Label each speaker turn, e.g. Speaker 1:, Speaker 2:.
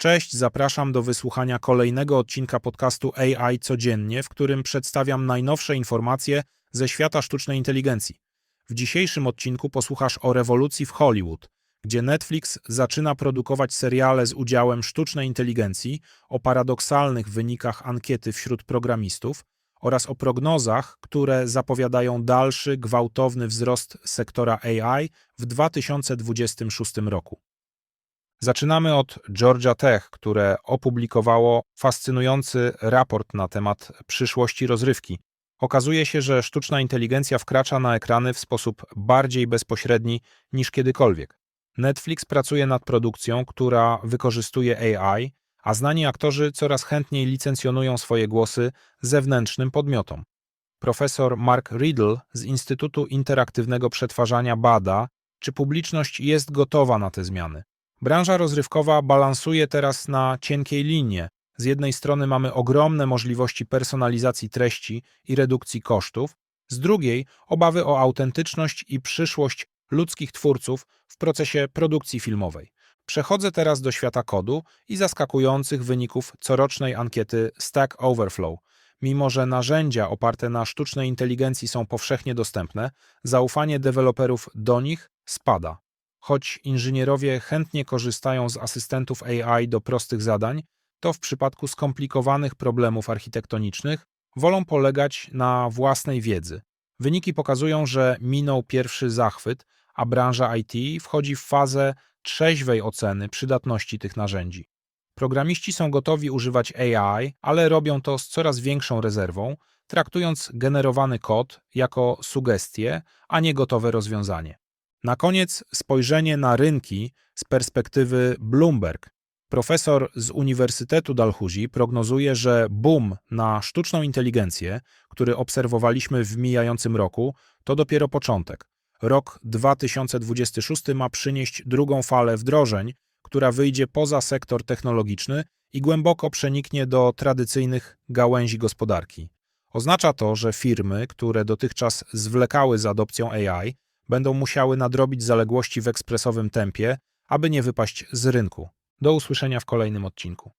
Speaker 1: Cześć, zapraszam do wysłuchania kolejnego odcinka podcastu AI Codziennie, w którym przedstawiam najnowsze informacje ze świata sztucznej inteligencji. W dzisiejszym odcinku posłuchasz o rewolucji w Hollywood, gdzie Netflix zaczyna produkować seriale z udziałem sztucznej inteligencji, o paradoksalnych wynikach ankiety wśród programistów oraz o prognozach, które zapowiadają dalszy gwałtowny wzrost sektora AI w 2026 roku. Zaczynamy od Georgia Tech, które opublikowało fascynujący raport na temat przyszłości rozrywki. Okazuje się, że sztuczna inteligencja wkracza na ekrany w sposób bardziej bezpośredni niż kiedykolwiek. Netflix pracuje nad produkcją, która wykorzystuje AI, a znani aktorzy coraz chętniej licencjonują swoje głosy zewnętrznym podmiotom. Profesor Mark Riddle z Instytutu Interaktywnego Przetwarzania bada, czy publiczność jest gotowa na te zmiany. Branża rozrywkowa balansuje teraz na cienkiej linie. Z jednej strony mamy ogromne możliwości personalizacji treści i redukcji kosztów, z drugiej obawy o autentyczność i przyszłość ludzkich twórców w procesie produkcji filmowej. Przechodzę teraz do świata kodu i zaskakujących wyników corocznej ankiety Stack Overflow. Mimo, że narzędzia oparte na sztucznej inteligencji są powszechnie dostępne, zaufanie deweloperów do nich spada. Choć inżynierowie chętnie korzystają z asystentów AI do prostych zadań, to w przypadku skomplikowanych problemów architektonicznych wolą polegać na własnej wiedzy. Wyniki pokazują, że minął pierwszy zachwyt, a branża IT wchodzi w fazę trzeźwej oceny przydatności tych narzędzi. Programiści są gotowi używać AI, ale robią to z coraz większą rezerwą, traktując generowany kod jako sugestię, a nie gotowe rozwiązanie. Na koniec spojrzenie na rynki z perspektywy Bloomberg. Profesor z Uniwersytetu Dalhousie prognozuje, że boom na sztuczną inteligencję, który obserwowaliśmy w mijającym roku, to dopiero początek. Rok 2026 ma przynieść drugą falę wdrożeń, która wyjdzie poza sektor technologiczny i głęboko przeniknie do tradycyjnych gałęzi gospodarki. Oznacza to, że firmy, które dotychczas zwlekały z adopcją AI, będą musiały nadrobić zaległości w ekspresowym tempie, aby nie wypaść z rynku. Do usłyszenia w kolejnym odcinku.